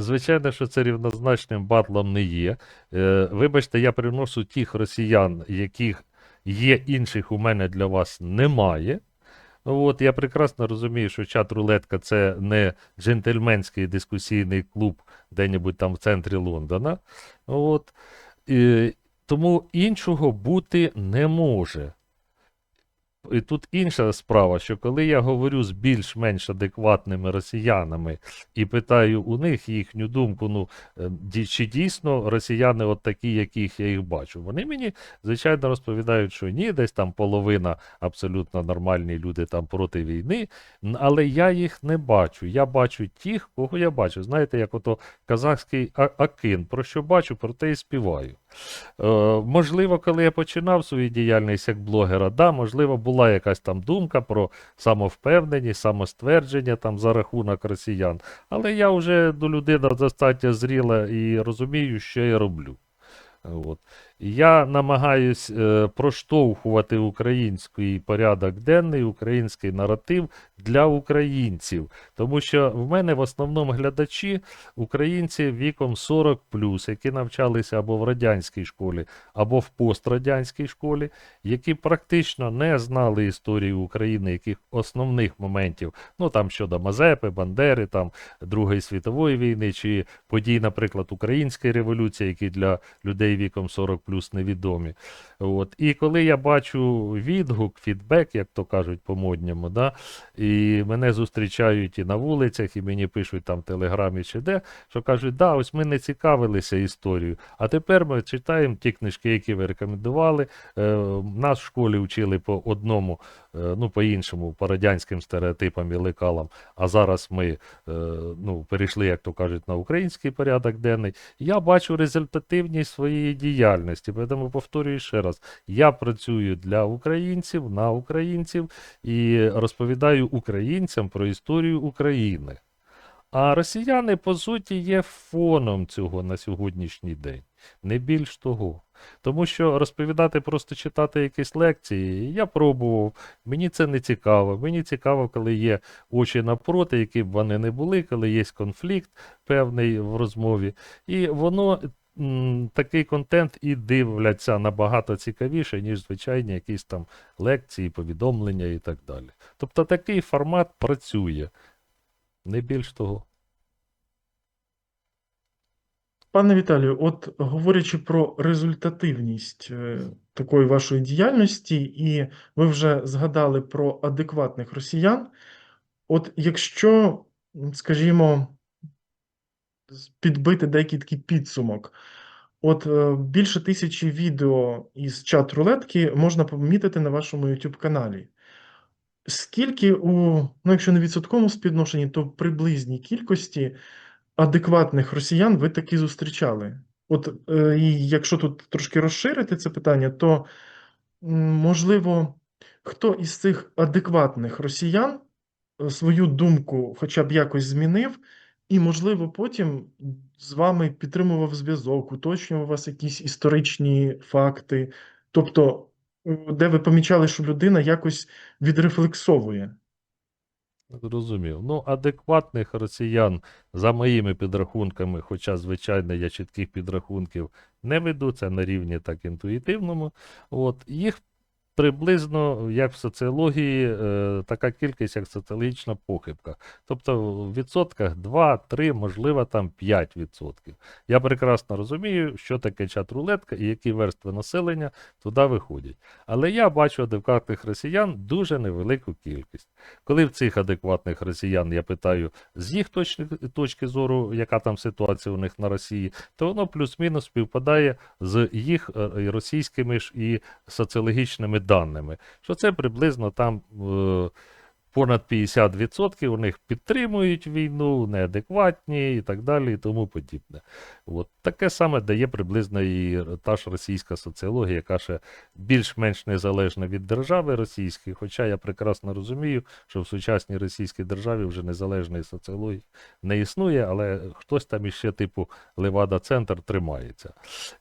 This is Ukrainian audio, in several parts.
Звичайно, що це рівнозначним батлом не є. Е, вибачте, я приношу тих росіян, яких є, інших у мене для вас немає. От, я прекрасно розумію, що чат рулетка це не джентльменський дискусійний клуб де-небудь там в центрі Лондона. От, і, тому іншого бути не може. І тут інша справа, що коли я говорю з більш-менш адекватними росіянами і питаю у них їхню думку, ну е, чи дійсно росіяни от такі, яких я їх бачу, вони мені звичайно розповідають, що ні, десь там половина абсолютно нормальні люди там проти війни, але я їх не бачу. Я бачу тих, кого я бачу. Знаєте, як ото казахський акин, про що бачу, про те і співаю. Е, можливо, коли я починав свою діяльність як блогера, да, можливо, була якась там думка про самовпевненість, самоствердження там за рахунок росіян. Але я вже до людина достатньо зріла і розумію, що я роблю. От. Я намагаюсь е, проштовхувати український порядок денний, український наратив для українців. Тому що в мене в основному глядачі українці віком 40 які навчалися або в радянській школі, або в пострадянській школі, які практично не знали історії України, яких основних моментів, ну там щодо Мазепи, Бандери, там Другої світової війни, чи подій, наприклад, Української революції, які для людей віком 40 невідомі. От. І коли я бачу відгук, фідбек, як то кажуть по-модньому, да, і мене зустрічають і на вулицях, і мені пишуть там в телеграмі чи де, що кажуть, да, ось ми не цікавилися історією, а тепер ми читаємо ті книжки, які ви рекомендували. Е, нас в школі вчили по одному, е, ну по-іншому, по радянським стереотипам і лекалам, а зараз ми е, ну, перейшли, як то кажуть, на український порядок денний. Я бачу результативність своєї діяльності. Тому повторюю ще раз: я працюю для українців, на українців і розповідаю українцям про історію України. А росіяни, по суті, є фоном цього на сьогоднішній день. Не більш того. Тому що розповідати, просто читати якісь лекції, я пробував, мені це не цікаво. Мені цікаво, коли є очі напроти, які б вони не були, коли є конфлікт певний в розмові. І воно такий контент і дивляться набагато цікавіше, ніж звичайні якісь там лекції, повідомлення і так далі. Тобто такий формат працює. Не більш того. Пане Віталію, от говорячи про результативність е, такої вашої діяльності, і ви вже згадали про адекватних росіян. От якщо, скажімо, підбити деякий такий підсумок, от е, більше тисячі відео із чат-рулетки можна помітити на вашому YouTube каналі. Скільки у, ну якщо не відсотковому співвідношенні, то в приблизній кількості адекватних росіян ви таки зустрічали? От е, і якщо тут трошки розширити це питання, то можливо, хто із цих адекватних росіян е, свою думку хоча б якось змінив, і, можливо, потім з вами підтримував зв'язок, уточнював вас якісь історичні факти, тобто, е, де ви помічали, що людина якось відрефлексовує. Зрозумів. Ну, адекватних росіян, за моїми підрахунками, хоча, звичайно, я чітких підрахунків не веду, це на рівні так інтуїтивному. От, їх приблизно, як в соціології, е, така кількість, як соціологічна похибка. Тобто в відсотках 2-3, можливо, там 5 відсотків. Я прекрасно розумію, що таке чат-рулетка і які верстви населення туди виходять. Але я бачу адекватних росіян дуже невелику кількість. Коли в цих адекватних росіян я питаю з їх точки, точки зору, яка там ситуація у них на Росії, то воно плюс-мінус співпадає з їх е, російськими ж і соціологічними даними, що це приблизно там. Е, Понад 50% у них підтримують війну, неадекватні і так далі, і тому подібне. От. Таке саме дає приблизно і та ж російська соціологія, яка ще більш-менш незалежна від держави російської, хоча я прекрасно розумію, що в сучасній російській державі вже незалежної соціології не існує, але хтось там іще, типу Левада-центр тримається.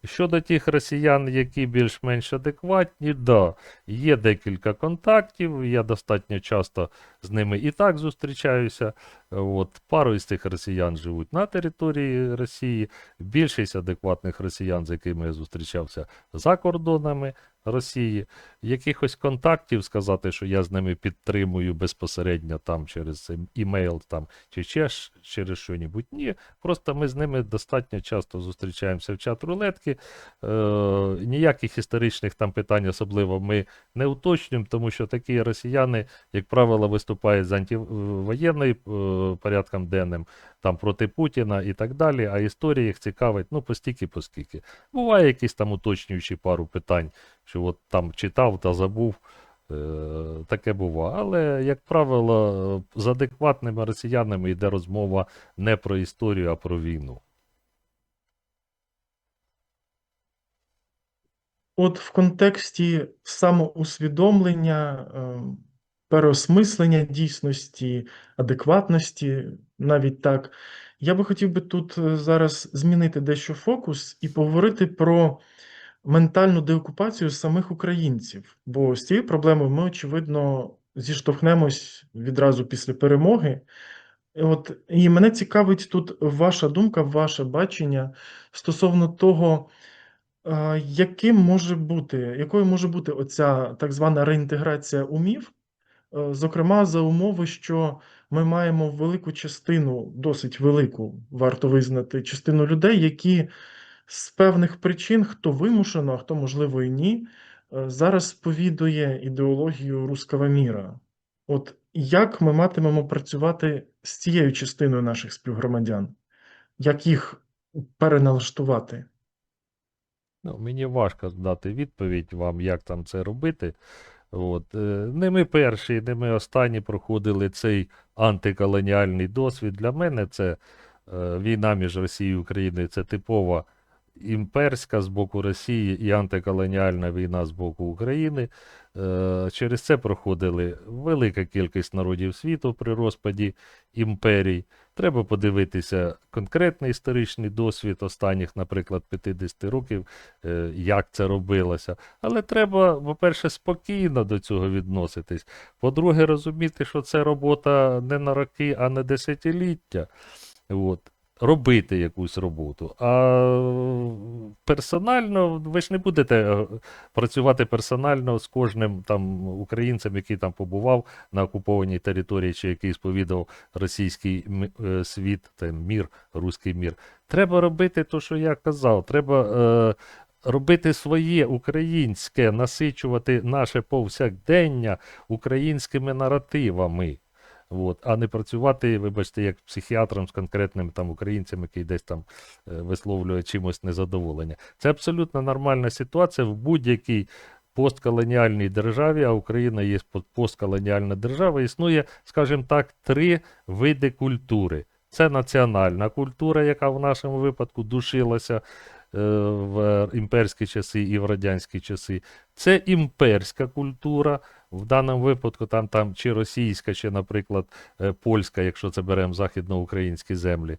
Щодо тих росіян, які більш-менш адекватні, да, є декілька контактів, я достатньо часто з ними і так зустрічаюся. От, пару із цих росіян живуть на території Росії, більшість адекватних росіян, з якими я зустрічався за кордонами Росії. Якихось контактів сказати, що я з ними підтримую безпосередньо там через ем- імейл там, чи ще через що-небудь. Ні, просто ми з ними достатньо часто зустрічаємося в чат рулетки. Е, ніяких історичних там питань особливо ми не уточнюємо, тому що такі росіяни, як правило, виступають з антивоєнною е, порядком денним, там проти Путіна і так далі, а історія їх цікавить, ну, постільки поскільки. Буває якісь там уточнюючі пару питань, що от там читав та забув. Е, Таке буває. Але, як правило, з адекватними росіянами йде розмова не про історію, а про війну. От в контексті самоусвідомлення, е, переосмислення дійсності, адекватності, навіть так, я би хотів би тут е, зараз змінити дещо фокус і поговорити про ментальну деокупацію самих українців. Бо з цією проблемою ми, очевидно, зіштовхнемось відразу після перемоги. От, і мене цікавить тут ваша думка, ваше бачення стосовно того, е, яким може бути, якою може бути оця так звана реінтеграція умів, Е, зокрема, за умови, що ми маємо велику частину, досить велику, варто визнати, частину людей, які з певних причин, хто вимушено, а хто, можливо, і ні, е, зараз сповідує ідеологію руского міра. От як ми матимемо працювати з цією частиною наших співгромадян? Як їх переналаштувати? Ну, мені важко дати відповідь вам, як там це робити. От. е, Не ми перші, не ми останні проходили цей антиколоніальний досвід. Для мене це е, війна між Росією і Україною, це типова імперська з боку Росії і антиколоніальна війна з боку України. Е, Через це проходили велика кількість народів світу при розпаді імперій. Треба подивитися конкретний історичний досвід останніх, наприклад, 50 років, е, як це робилося. Але треба, по-перше, спокійно до цього відноситись. По-друге, розуміти, що це робота не на роки, а на десятиліття. От. Робити якусь роботу. А персонально, ви ж не будете е, працювати персонально з кожним там українцем, який там побував на окупованій території, чи який сповідав російський е, світ, там, мір, руський мір. Треба робити те, що я казав. Треба е, робити своє українське, насичувати наше повсякдення українськими наративами. От, а не працювати, вибачте, як психіатром з конкретним там українцем, який десь там е, висловлює чимось незадоволення. Це абсолютно нормальна ситуація в будь-якій постколоніальній державі, а Україна є постколоніальна держава, існує, скажімо так, три види культури. Це національна культура, яка в нашому випадку душилася е, в імперські часи і в радянські часи. Це імперська культура, в даному випадку там, там чи російська, чи, наприклад, е, польська, якщо це беремо західноукраїнські землі.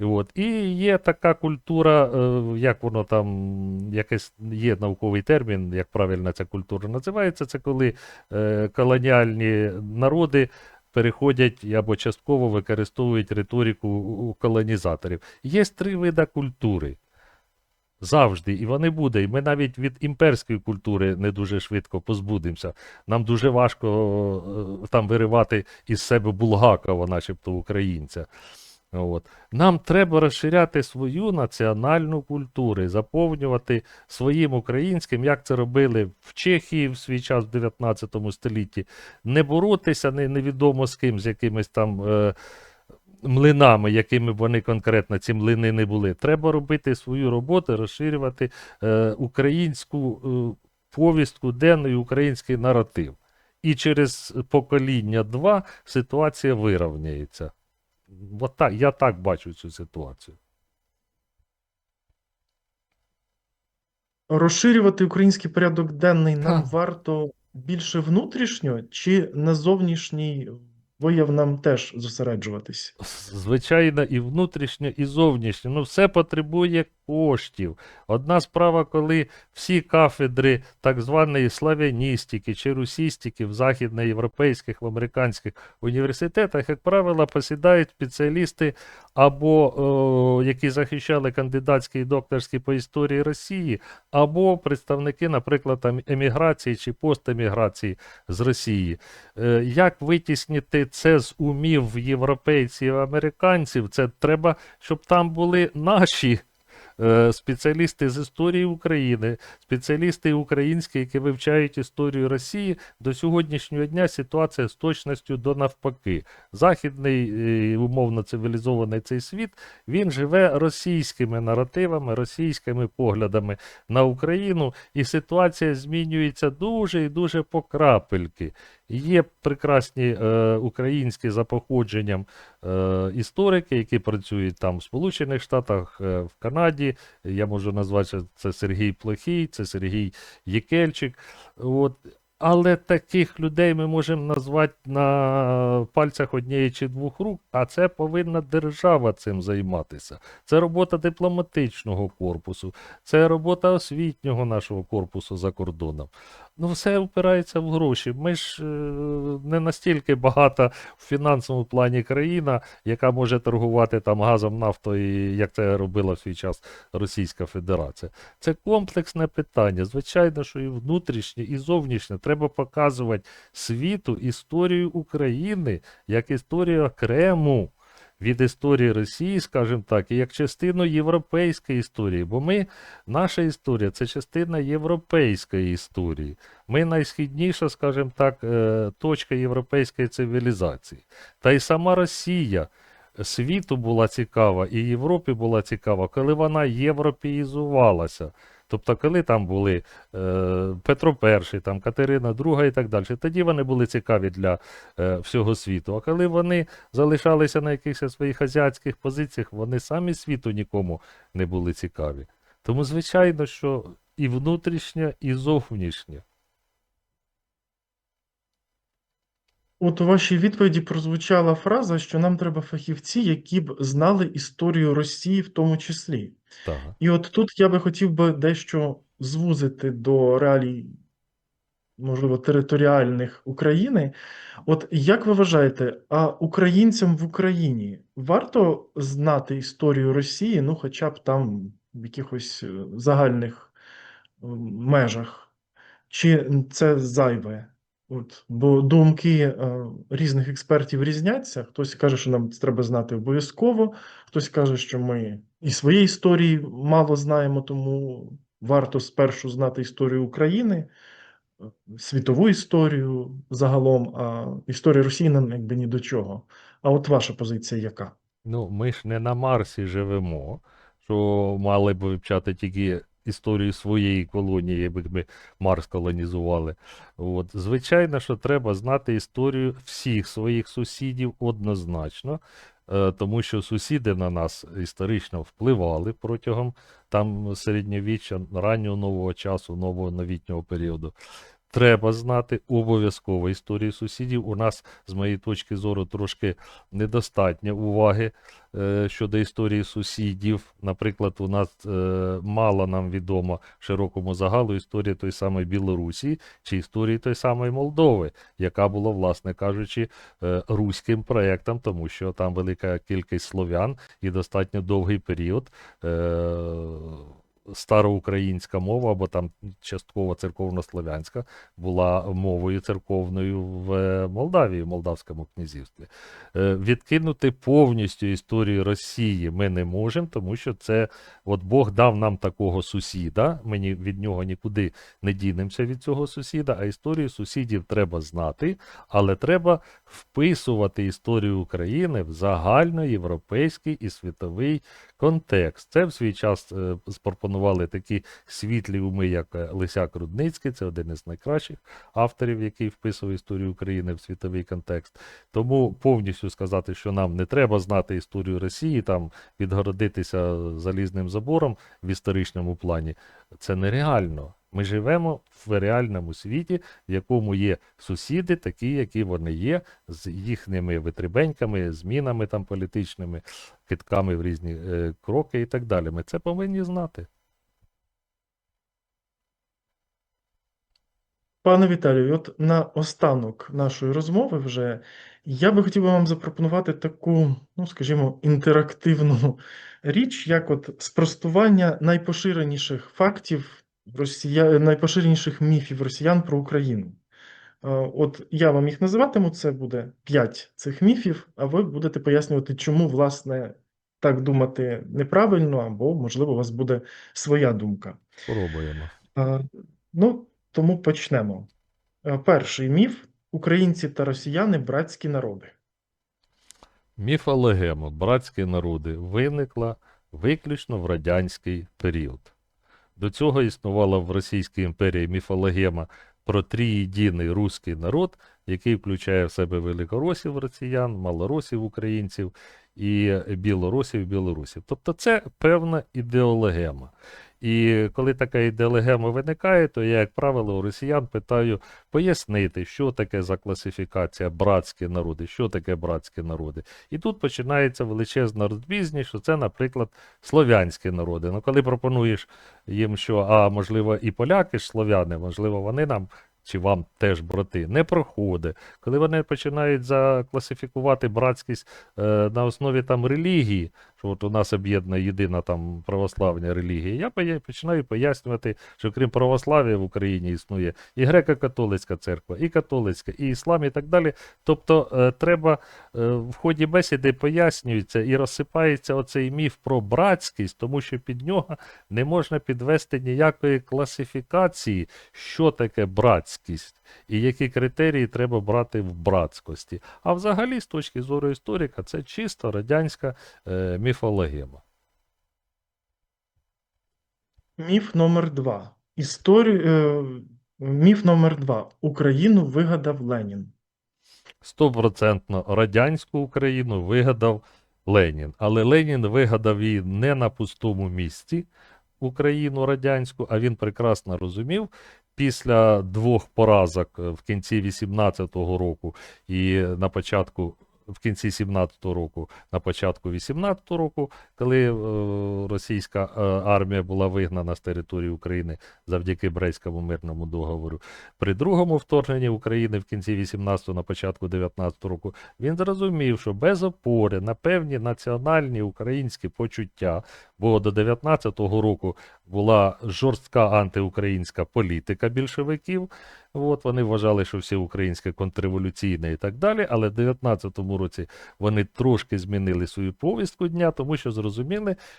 І, от. і є така культура, е, як воно там, якийсь є науковий термін, як правильно ця культура називається, це коли е, колоніальні народи переходять або частково використовують риторику колонізаторів. Є три види культури. Завжди, і вони буде. І ми навіть від імперської культури не дуже швидко позбудемося. Нам дуже важко е, там виривати із себе Булгакова, начебто українця. От. Нам треба розширяти свою національну культуру, заповнювати своїм українським, як це робили в Чехії в свій час в 19 столітті. Не боротися не, невідомо з ким, з якимись там. Е, млинами, якими б вони конкретно ці млини не були. Треба робити свою роботу, розширювати е, українську е, повістку денну і український наратив. І через покоління два ситуація вирівняється. От так, я так бачу цю ситуацію. розширювати український порядок денний нам Ха. варто більше внутрішньо, чи на зовнішній вияв нам теж зосереджуватись? Звичайно, і внутрішнє, і зовнішнє. Ну, все потребує коштів. Одна справа, коли всі кафедри так званої славяністики чи русістики в західноєвропейських, в американських університетах, як правило, посідають спеціалісти або о, які захищали кандидатські і докторські по історії Росії, або представники, наприклад, еміграції чи постеміграції з Росії. Е, Як витіснити це з умів європейців американців? Це треба, щоб там були наші спеціалісти з історії України, спеціалісти українські, які вивчають історію Росії. До сьогоднішнього дня ситуація з точністю до навпаки. Західний е, умовно цивілізований цей світ він живе російськими наративами, російськими поглядами на Україну, і ситуація змінюється дуже і дуже по крапельки. Є прекрасні е, українські за походженням е, історики, які працюють там в Сполучених Штатах, е, в Канаді. Я можу назвати це Сергій Плохій, це Сергій Єкельчик. От. Але таких людей ми можемо назвати на пальцях однієї чи двох рук, а це повинна держава цим займатися. Це робота дипломатичного корпусу, це робота освітнього нашого корпусу за кордоном. Ну, все впирається в гроші. Ми ж е, не настільки багата в фінансовому плані країна, яка може торгувати там газом, нафтою, як це робила в свій час Російська Федерація. Це комплексне питання. Звичайно, що і внутрішнє, і зовнішнє треба показувати світу історію України як історію окрему від історії Росії, скажімо так, і як частину європейської історії. Бо ми, наша історія це частина європейської історії. Ми найсхідніша, скажімо так, е, точка європейської цивілізації. Та й сама Росія світу була цікава, і Європі була цікава, коли вона європеїзувалася. Тобто, коли там були е, Петро І, там, Катерина II і так далі, тоді вони були цікаві для е, всього світу. А коли вони залишалися на якихось своїх азіатських позиціях, вони самі світу нікому не були цікаві. Тому, звичайно, що і внутрішнє, і зовнішнє. От у вашій відповіді прозвучала фраза, що нам треба фахівці, які б знали історію Росії в тому числі. Так. І от тут я би хотів би дещо звузити до реалій, можливо, територіальних України. От як ви вважаєте, а українцям в Україні варто знати історію Росії, ну, хоча б там в якихось е, загальних межах? Чи це зайве? От, бо думки е, різних експертів різняться. Хтось каже, що нам це треба знати обов'язково, хтось каже, що ми і своєї історії мало знаємо, тому варто спершу знати історію України, е, світову історію загалом, а історія Росії нам якби ні до чого. А от ваша позиція яка? Ну, ми ж не на Марсі живемо, що мали б вивчати тільки історію своєї колонії, якби ми Марс колонізували. От. Звичайно, що треба знати історію всіх своїх сусідів однозначно, е, тому що сусіди на нас історично впливали протягом там середньовіччя, раннього нового часу, нового новітнього періоду. Треба знати обов'язково історію сусідів. У нас, з моєї точки зору, трошки недостатньо уваги е, щодо історії сусідів. Наприклад, у нас е, мало нам відомо широкому загалу історія той самої Білорусі чи історії той самої Молдови, яка була, власне кажучи, е, руським проєктом, тому що там велика кількість слов'ян і достатньо довгий період. Е, Староукраїнська мова, або там частково церковнослов'янська, була мовою церковною в е, Молдавії, в Молдавському князівстві. Е, Відкинути повністю історію Росії ми не можемо, тому що це от Бог дав нам такого сусіда. Ми ні- від нього нікуди не дінемося від цього сусіда, а історію сусідів треба знати, але треба вписувати історію України в загальноєвропейський і світовий контекст. Це в свій час е, спропонували такі світлі уми, як е, Лисяк Рудницький, це один із найкращих авторів, який вписував історію України в світовий контекст. Тому повністю сказати, що нам не треба знати історію Росії, там відгородитися залізним забором в історичному плані, це нереально. Ми живемо в реальному світі, в якому є сусіди, такі, які вони є, з їхніми витребеньками, змінами там політичними, китками в різні е, кроки і так далі. Ми це повинні знати. Пане Віталію, от на останок нашої розмови вже я би хотів вам запропонувати таку, ну скажімо, інтерактивну річ, як от спростування найпоширеніших фактів росія... найпоширеніших міфів росіян про Україну. Е, От я вам їх називатиму, це буде п'ять цих міфів, а ви будете пояснювати, чому, власне, так думати неправильно, або, можливо, у вас буде своя думка. Спробуємо. Ну, тому почнемо. Е, Перший міф: українці та росіяни братські народи. Міфологема братські народи виникла виключно в радянський період. До цього існувала в Російській імперії міфологема про трієдиний руський народ, який включає в себе великоросів росіян, малоросів українців і білоросів білорусів. Тобто це певна ідеологема. І коли така ідеологема виникає, то я, як правило, у росіян питаю пояснити, що таке за класифікація братські народи, що таке братські народи. І тут починається величезна розбізність, що це, наприклад, слов'янські народи. Ну, коли пропонуєш їм, що, а можливо, і поляки ж слов'яни, можливо, вони нам. Чи вам теж брати не проходить, коли вони починають закласифікувати братськість е, на основі там релігії, що от у нас об'єднана єдина там православна релігія, я починаю пояснювати, що крім православ'я в Україні існує і греко-католицька церква, і католицька, і іслам, і так далі. Тобто е, треба е, в ході бесіди пояснюється і розсипається оцей міф про братськість, тому що під нього не можна підвести ніякої класифікації, що таке братськість і які критерії треба брати в братськості. А взагалі, з точки зору історика, це чисто радянська е, міфологема. Міф номер два. Історію, е, міф номер два. Україну вигадав Ленін. Стопроцентно радянську Україну вигадав Ленін. Але Ленін вигадав її не на пустому місці, Україну радянську, а він прекрасно розумів. Після двох поразок в кінці 18-го року і на початку, в кінці 17-го року, на початку 18-го року, коли е, російська е, армія була вигнана з території України завдяки Брестському мирному договору, при другому вторгненні України в кінці 18-го, на початку 19-го року, він зрозумів, що без опори на певні національні українські почуття, бо до 19-го року була жорстка антиукраїнська політика більшовиків. От вони вважали, що все українське контрреволюційне і так далі. Але в 19-му році вони трошки змінили свою повістку дня, тому що зрозуміли,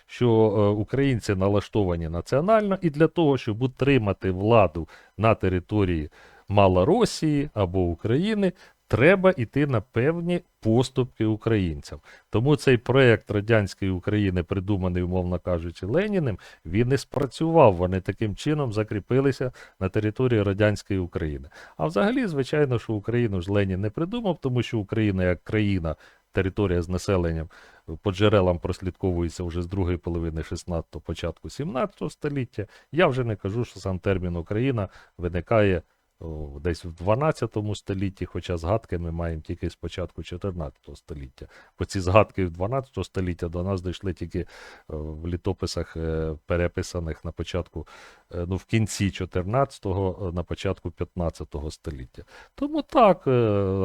що е, українці налаштовані національно, і для того, щоб утримати владу на території Малоросії або України, треба йти на певні поступки українцям. Тому цей проект радянської України, придуманий, умовно кажучи, Леніним, він не спрацював. Вони таким чином закріпилися на території радянської України. А взагалі, звичайно, що Україну ж Ленін не придумав, тому що Україна як країна, територія з населенням по джерелам прослідковується вже з другої половини 16-го, початку 17 століття. Я вже не кажу, що сам термін Україна виникає десь в 12 столітті, хоча згадки ми маємо тільки з початку 14 століття. Бо ці згадки в 12 століття до нас дійшли тільки е, в літописах, е, переписаних на початку, е, ну в кінці 14-го, на початку 15 століття. Тому так, е,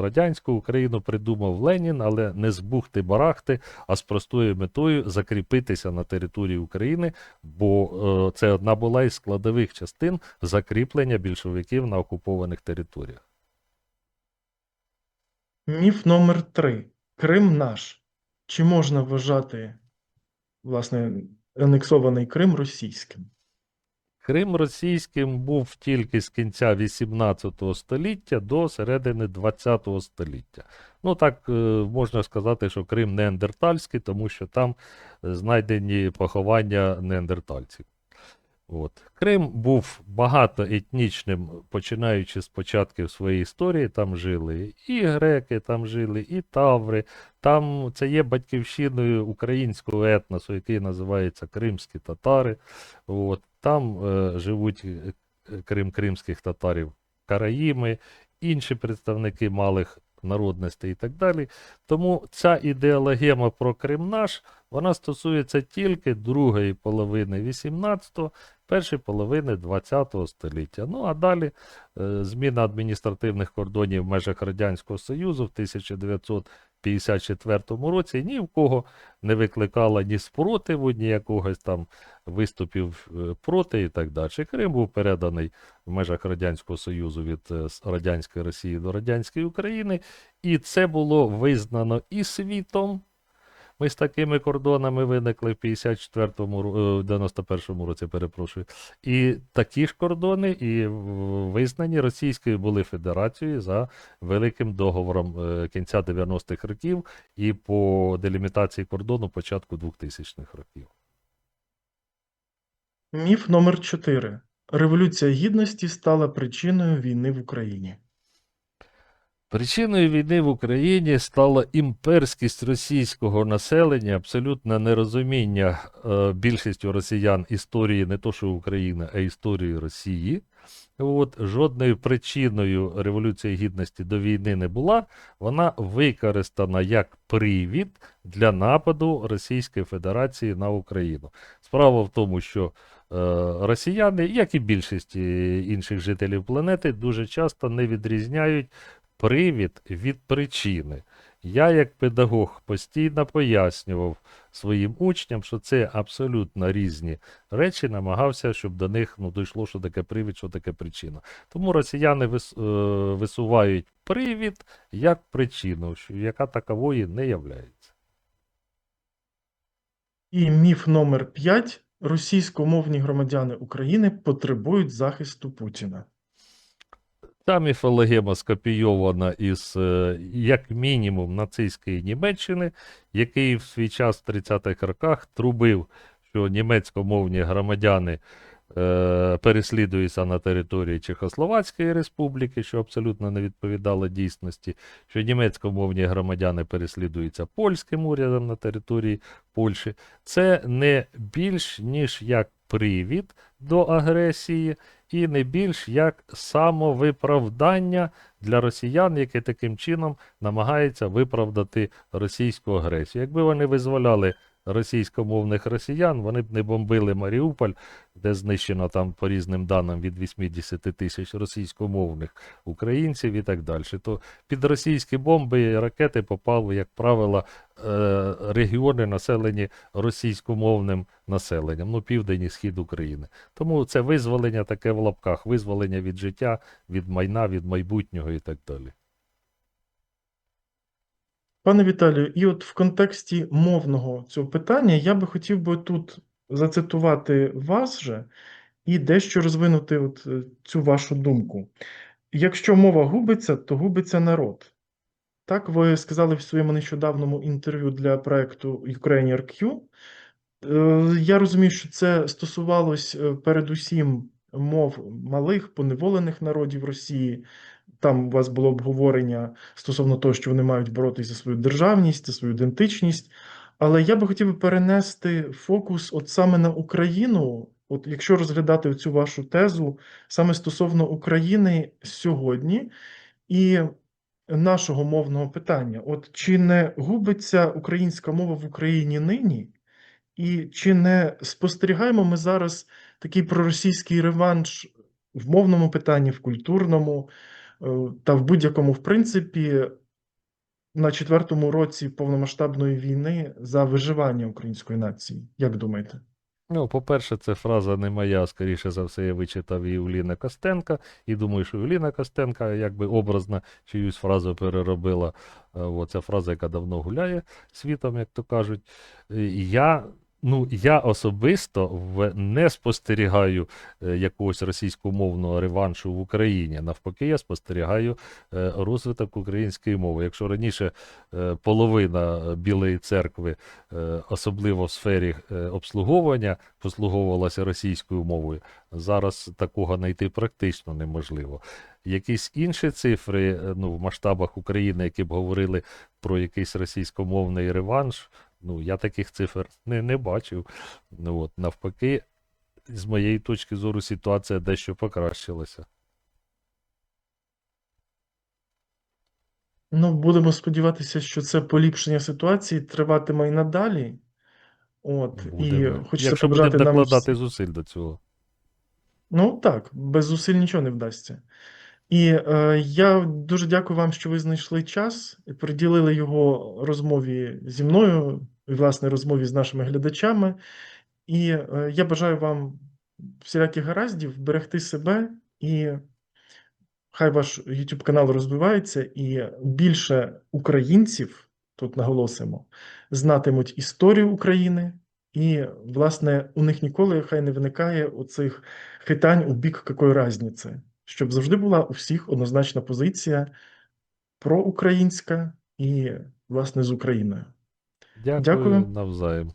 радянську Україну придумав Ленін, але не з бухти-барахти, а з простою метою закріпитися на території України, бо е, це одна була із складових частин закріплення більшовиків на окупованих територіях. Міф номер три. Крим наш. Чи можна вважати, власне, анексований Крим російським? Крим російським був тільки з кінця 18 століття до середини 20 століття. Ну так е, можна сказати, що Крим неандертальський, тому що там е, знайдені поховання неандертальців. От. Крим був багатоетнічним, починаючи з початків своєї історії. Там жили і греки, там жили, і таври. Там це є батьківщиною українського етносу, який називається кримські татари. От. Там е, живуть е, крім кримських татарів караїми, інші представники малих народностей і так далі. Тому ця ідеологема про Крим наш, вона стосується тільки другої половини 18-го, першої половини 20-го століття. Ну а далі е, зміна адміністративних кордонів в межах Радянського Союзу в 1954 році ні в кого не викликала ні спротиву, ні якогось там виступів е, проти і так далі. Крим був переданий в межах Радянського Союзу від е, радянської Росії до радянської України, і це було визнано і світом. Ми з такими кордонами виникли в 54-му, ро- е, 91-му році, перепрошую. І такі ж кордони і визнані Російською були Федерацією за великим договором е, кінця 90-х років і по делімітації кордону початку 2000-х років. Міф номер 4. Революція Гідності стала причиною війни в Україні. Причиною війни в Україні стала імперськість російського населення, абсолютне нерозуміння е, більшістю росіян історії не то, що України, а історії Росії. От, жодною причиною Революції Гідності до війни не була. Вона використана як привід для нападу Російської Федерації на Україну. Справа в тому, що е, росіяни, як і більшість е, інших жителів планети, дуже часто не відрізняють привід від причини. Я, як педагог, постійно пояснював своїм учням, що це абсолютно різні речі, намагався, щоб до них ну, дійшло, що таке привід, що таке причина. Тому росіяни вис, е, висувають привід як причину, що, яка такової не являється. І міф номер 5. Російськомовні громадяни України потребують захисту Путіна. Та міфологема скопійована із, е, як мінімум, нацистської Німеччини, який в свій час в 30-х роках трубив, що німецькомовні громадяни е, переслідуються на території Чехословацької республіки, що абсолютно не відповідало дійсності, що німецькомовні громадяни переслідуються польським урядом на території Польщі. Це не більш ніж як привід до агресії, і не більш як самовиправдання для росіян, які таким чином намагаються виправдати російську агресію. Якби вони визволяли російськомовних росіян, вони б не бомбили Маріуполь, де знищено там по різним даним від 80 тисяч російськомовних українців і так далі. То під російські бомби і ракети попали, як правило, е, регіони, населені російськомовним населенням, ну, південь і схід України. Тому це визволення таке в лапках, визволення від життя, від майна, від майбутнього і так далі. Пане Віталію, і от в контексті мовного цього питання я би хотів би тут зацитувати вас же і дещо розвинути от е, цю вашу думку. Якщо мова губиться, то губиться народ. Так ви сказали в своєму нещодавньому інтерв'ю для проекту Ukrainian Q. Е, Я розумію, що це стосувалось е, передусім мов малих поневолених народів Росії. Там у вас було обговорення стосовно того, що вони мають боротися за свою державність, за свою ідентичність. Але я би хотів перенести фокус от саме на Україну. От якщо розглядати цю вашу тезу саме стосовно України сьогодні і нашого мовного питання, от чи не губиться українська мова в Україні нині? І чи не спостерігаємо ми зараз такий проросійський реванш в мовному питанні, в культурному та в будь-якому, в принципі, на четвертому році повномасштабної війни за виживання української нації? Як думаєте? Ну, по-перше, це фраза не моя, скоріше за все, я вичитав її у Костенка, і думаю, що Ліна Костенка якби образно чиюсь фразу переробила. Е, ця фраза, яка давно гуляє світом, як то кажуть. Е, Я Ну, я особисто не спостерігаю е, якогось російськомовного реваншу в Україні. Навпаки, я спостерігаю е, розвиток української мови. Якщо раніше е, половина Білої церкви, особливо в сфері обслуговування, послуговувалася російською мовою, зараз такого знайти практично неможливо. Якісь інші цифри ну, в масштабах України, які б говорили про якийсь російськомовний реванш, ну, я таких цифр не, не бачив. Ну, от, навпаки, з моєї точки зору, ситуація дещо покращилася. Ну, будемо сподіватися, що це поліпшення ситуації триватиме і надалі. От, і хочеться Якщо будемо нам докладати зусиль до цього. Ну так, без зусиль нічого не вдасться. І е, я дуже дякую вам, що ви знайшли час і приділили його розмові зі мною, і, власне, розмові з нашими глядачами. І е, я бажаю вам всіляких гараздів, берегти себе, і хай ваш YouTube канал розвивається, і більше українців, тут наголосимо, знатимуть історію України. І, власне, у них ніколи хай не виникає оцих хитань у бік якої разниці, щоб завжди була у всіх однозначна позиція проукраїнська і, власне, з Україною. Дякую, Дякую. навзаєм.